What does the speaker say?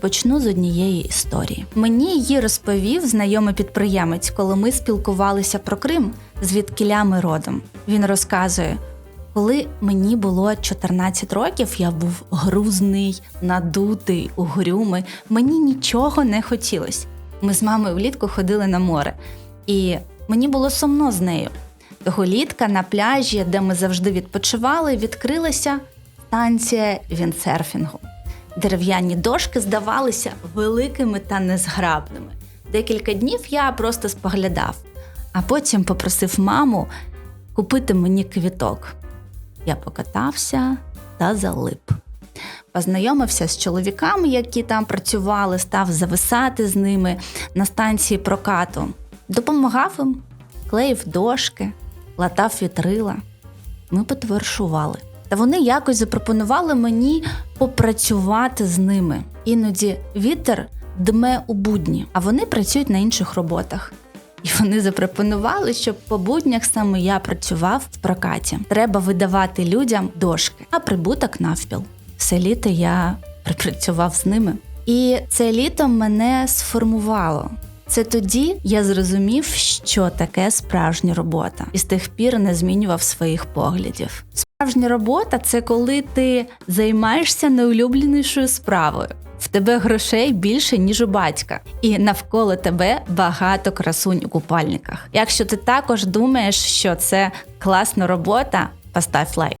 почну з однієї історії. Мені її розповів знайомий підприємець, коли ми спілкувалися про Крим, звідкиля ми родом. Він розказує. Коли мені було 14 років, я був грузний, надутий, угрюмий. Мені нічого не хотілося. Ми з мамою влітку ходили на море, і мені було сумно з нею. Того літка на пляжі, де ми завжди відпочивали, відкрилася станція віндсерфінгу. Дерев'яні дошки здавалися великими та незграбними. Декілька днів я просто споглядав, а потім попросив маму купити мені квіток. Я покатався та залип. Познайомився з чоловіками, які там працювали, став зависати з ними на станції прокату. Допомагав їм, клеїв дошки, латав вітрила. Ми потоваришували. Та вони якось запропонували мені попрацювати з ними. Іноді вітер дме у будні, а вони працюють на інших роботах. І вони запропонували, щоб по буднях саме я працював в прокаті. Треба видавати людям дошки, а прибуток навпіл. Все літо я припрацював з ними. І це літо мене сформувало. Це тоді я зрозумів, що таке справжня робота, і з тих пір не змінював своїх поглядів. Справжня робота це коли ти займаєшся найулюбленішою справою. В тебе грошей більше, ніж у батька, і навколо тебе багато красунь у купальниках. Якщо ти також думаєш, що це класна робота, постав лайк.